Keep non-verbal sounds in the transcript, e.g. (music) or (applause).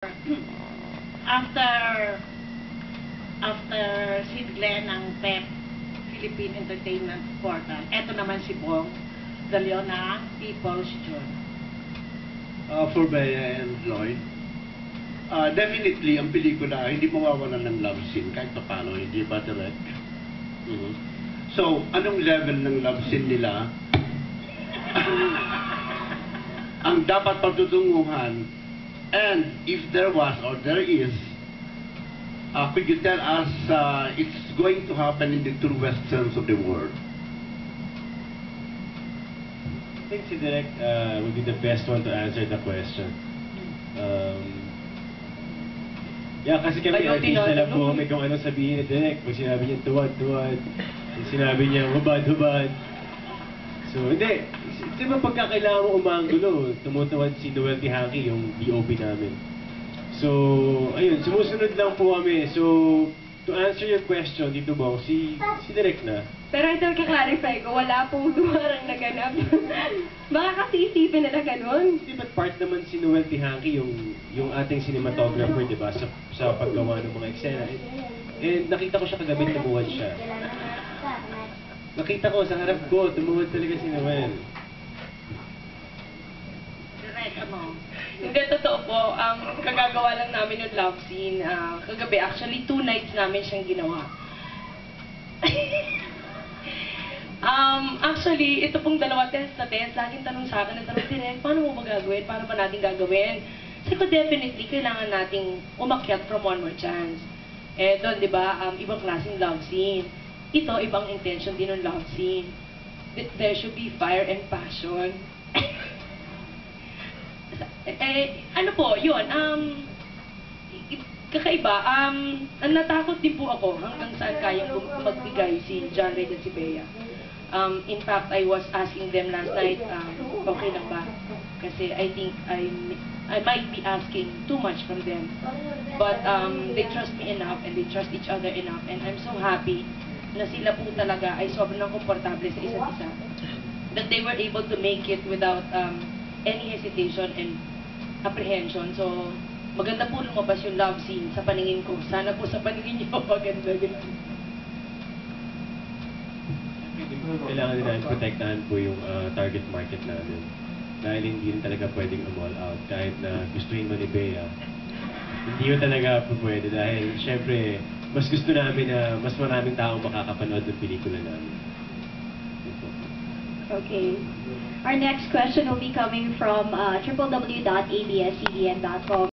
(clears throat) after after si Glenn ng PEP, Philippine Entertainment Portal, eto naman si Bong, the Leon ng People's John. uh, for Bea and Lloyd. Uh, definitely, ang pelikula, hindi mawawalan ng love scene kahit pa paano, hindi ba direct? Mhm. So, anong level ng love scene nila (laughs) ang dapat patutunguhan and if there was or there is, uh, could you tell us uh, it's going to happen in the true westerns of the world? I think si Direk uh, would be the best one to answer the question. Um, yeah, kasi kami Ayaw artista lang tinatanong po kami kung ano sabihin ni Direk. Pag sinabi niya tuwad, tuwad. Pag sinabi niya hubad, hubad. So, hindi. Di ba pagka kailangan mo umanggulo, tumutuwad si Noel Tihaki, yung DOP namin. So, ayun, sumusunod lang po kami. So, to answer your question, Tito Bong, si, si Direk na. Pero ito ka-clarify ko, wala pong dumarang naganap. (laughs) Baka kasi isipin nila ganun. Di ba part naman si Noel Tihaki yung yung ating cinematographer, di ba, sa, sa paggawa ng mga eksena. And, and nakita ko siya kagabi, tumuhod siya. Nakita ko sa harap ko, tumuhod talaga si Noel. Direct, ano? Hindi, totoo po. Um, kagagawa lang namin yung love scene. ah, kagabi, actually, two nights namin siyang ginawa. (laughs) um, actually, ito pong dalawa test na test, laging tanong sa akin, tanong direct, paano mo ba gagawin? Paano ba natin gagawin? Sabi ko, definitely, kailangan nating umakyat from one more chance. Eh, di ba, um, ibang klaseng love scene. Ito, ibang intention din ng love scene. Th- There should be fire and passion. (coughs) eh, ano po, yun, um, kakaiba, um, natakot din po ako hanggang saan kayang bum- magbigay si John Ray at si Bea. Um, in fact, I was asking them last night, um, okay lang ba? Kasi I think I, I might be asking too much from them. But um, they trust me enough and they trust each other enough and I'm so happy na sila po talaga ay sobrang komportable sa isa't isa. That they were able to make it without um, any hesitation and apprehension. So, maganda po lumabas yung love scene sa paningin ko. Sana po sa paningin niyo (laughs) maganda din. Kailangan din natin protektahan po yung ah, target market namin. Dahil hindi rin talaga pwedeng umall out. Kahit na gustuhin mo ni hindi yun talaga po pwede. Dahil, syempre, mas gusto namin na mas maraming taong makakapanood ng pelikula namin. Okay. Our next question will be coming from uh, www.abscbn.com.